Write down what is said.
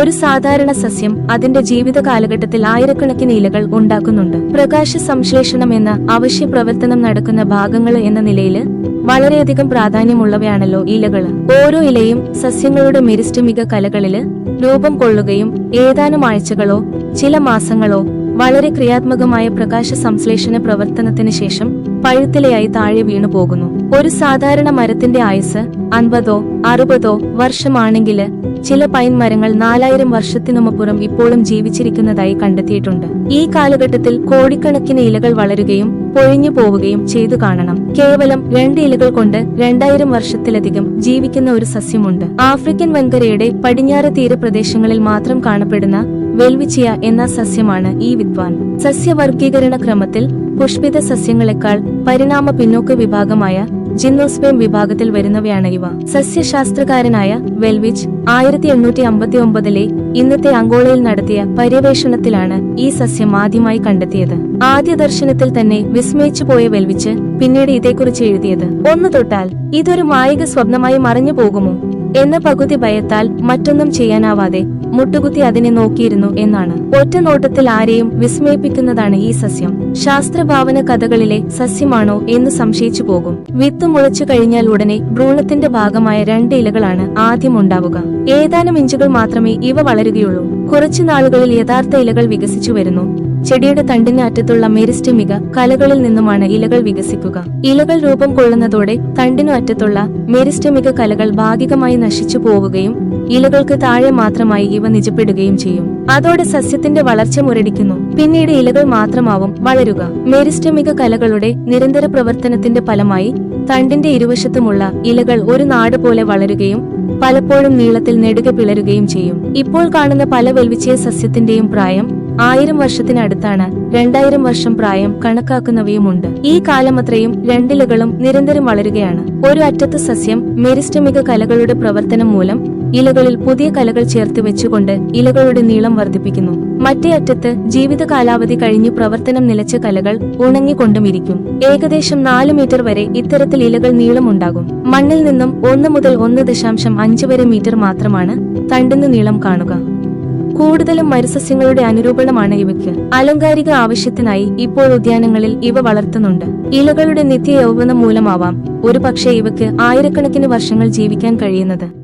ഒരു സാധാരണ സസ്യം അതിന്റെ ജീവിത കാലഘട്ടത്തിൽ ആയിരക്കണക്കിന് ഇലകൾ ഉണ്ടാക്കുന്നുണ്ട്. പ്രകാശ സംശ്ലേഷണം എന്ന അവശ്യ പ്രവർത്തനം നടക്കുന്ന ഭാഗങ്ങൾ എന്ന നിലയിൽ വളരെയധികം പ്രാധാന്യമുള്ളവയാണല്ലോ ഇലകൾ ഓരോ ഇലയും സസ്യങ്ങളുടെ മെരിസ്റ്റമിക കലകളിൽ രൂപം കൊള്ളുകയും ഏതാനും ആഴ്ചകളോ ചില മാസങ്ങളോ വളരെ ക്രിയാത്മകമായ പ്രകാശ സംശ്ലേഷണ പ്രവർത്തനത്തിന് ശേഷം പഴുത്തിലയായി താഴെ വീണു പോകുന്നു. ഒരു സാധാരണ മരത്തിന്റെ ആയുസ് അൻപതോ അറുപതോ വർഷമാണെങ്കിൽ ചില പൈൻ മരങ്ങൾ നാലായിരം വർഷത്തിനുമപ്പുറം ഇപ്പോഴും ജീവിച്ചിരിക്കുന്നതായി കണ്ടെത്തിയിട്ടുണ്ട്. ഈ കാലഘട്ടത്തിൽ കോടിക്കണക്കിന് ഇലകൾ വളരുകയും പൊഴിഞ്ഞു പോവുകയും ചെയ്തു കാണണം. കേവലം രണ്ട് ഇലകൾ കൊണ്ട് രണ്ടായിരം വർഷത്തിലധികം ജീവിക്കുന്ന ഒരു സസ്യമുണ്ട്. ആഫ്രിക്കൻ വൻകരയുടെ പടിഞ്ഞാറ് തീരപ്രദേശങ്ങളിൽ മാത്രം കാണപ്പെടുന്ന വെൽവിച്ചിയ എന്ന സസ്യമാണ് ഈ വിദ്വാൻ. സസ്യവർഗീകരണ ക്രമത്തിൽ പുഷ്പിത സസ്യങ്ങളെക്കാൾ പരിണാമ പിന്നോക്ക വിഭാഗമായ ജിന്നോസ്പേം വിഭാഗത്തിൽ വരുന്നവയാണ് ഇവ. സസ്യശാസ്ത്രകാരനായ വെൽവിച്ച് ആയിരത്തി എണ്ണൂറ്റി അമ്പത്തി ഒമ്പതിലെ ഇന്നത്തെ അങ്കോളയിൽ നടത്തിയ പര്യവേഷണത്തിലാണ് ഈ സസ്യം ആദ്യമായി കണ്ടെത്തിയത്. ആദ്യ ദർശനത്തിൽ തന്നെ വിസ്മയിച്ചു പോയ വെൽവിച്ച് പിന്നീട് ഇതേക്കുറിച്ച് എഴുതിയത്. ഒന്ന് തൊട്ടാൽ ഇതൊരു മായിക സ്വപ്നമായി മറഞ്ഞു പോകുമോ? എന്ന പകുതി ഭയത്താൽ മറ്റൊന്നും ചെയ്യാനാവാതെ മുട്ടുകുത്തി അതിനെ നോക്കിയിരുന്നു എന്നാണ്. ഒറ്റ നോട്ടത്തിൽ ആരെയും വിസ്മയിപ്പിക്കുന്നതാണ് ഈ സസ്യം. ശാസ്ത്രഭാവന കഥകളിലെ സസ്യമാണോ എന്ന് സംശയിച്ചു പോകും. വിത്ത് മുളച്ചു കഴിഞ്ഞാൽ ഉടനെ ഭ്രൂണത്തിന്റെ ഭാഗമായ രണ്ട് ഇലകളാണ് ആദ്യം ഉണ്ടാവുക. ഏതാനും ഇഞ്ചുകൾ മാത്രമേ ഇവ വളരുകയുള്ളൂ. കുറച്ചു നാളുകളിൽ യഥാർത്ഥ ഇലകൾ വികസിച്ചു വരുന്നു. ചെടിയുടെ തണ്ടിന് അറ്റത്തുള്ള മെരിസ്റ്റമിക കലകളിൽ നിന്നുമാണ് ഇലകൾ വികസിക്കുക. ഇലകൾ രൂപം കൊള്ളുന്നതോടെ തണ്ടിനു അറ്റത്തുള്ള മെരിസ്റ്റമിക കലകൾ ഭാഗികമായി നശിച്ചു പോവുകയും ഇലകൾക്ക് താഴെ മാത്രമായി ഇവ നിജപ്പെടുകയും ചെയ്യും. അതോടെ സസ്യത്തിന്റെ വളർച്ച മുരടിക്കുന്നു. പിന്നീട് ഇലകൾ മാത്രമാവും വളരുക. മെരിസ്റ്റമിക കലകളുടെ നിരന്തര പ്രവർത്തനത്തിന്റെ ഫലമായി തണ്ടിന്റെ ഇരുവശത്തുമുള്ള ഇലകൾ ഒരു നാട് പോലെ വളരുകയും പലപ്പോഴും നീളത്തിൽ നെടുക പിളരുകയും ചെയ്യും. ഇപ്പോൾ കാണുന്ന പല വെൽവിച്ചയ സസ്യത്തിന്റെയും പ്രായം ആയിരം വർഷത്തിനടുത്താണ് രണ്ടായിരം വർഷം പ്രായം കണക്കാക്കുന്നവയുമുണ്ട്. ഈ കാലമത്രയും രണ്ടിലകളും നിരന്തരം വളരുകയാണ്. ഒരു അറ്റത്ത് സസ്യം മെരിസ്റ്റമിക കലകളുടെ പ്രവർത്തനം മൂലം ഇലകളിൽ പുതിയ കലകൾ ചേർത്ത് വെച്ചുകൊണ്ട് ഇലകളുടെ നീളം വർദ്ധിപ്പിക്കുന്നു. മറ്റേ അറ്റത്ത് ജീവിത കാലാവധി കഴിഞ്ഞു പ്രവർത്തനം നിലച്ച കലകൾ ഉണങ്ങിക്കൊണ്ടും ഇരിക്കും. ഏകദേശം നാല് മീറ്റർ വരെ ഇത്തരത്തിൽ ഇലകൾ നീളമുണ്ടാകും. മണ്ണിൽ നിന്നും ഒന്ന് മുതൽ ഒന്ന് ദശാംശം അഞ്ച് വരെ മീറ്റർ മാത്രമാണ് തണ്ടിന് നീളം കാണുക. കൂടുതലും മരുസസ്യങ്ങളുടെ അനുരൂപണമാണ് ഇവയ്ക്ക്. അലങ്കാരിക ആവശ്യത്തിനായി ഇപ്പോൾ ഉദ്യാനങ്ങളിൽ ഇവ വളർത്തുന്നുണ്ട്. ഇലകളുടെ നിത്യ യൗവനം മൂലമാവാം ഒരു പക്ഷേ ഇവയ്ക്ക് ആയിരക്കണക്കിന് വർഷങ്ങൾ ജീവിക്കാൻ കഴിയുന്നത്.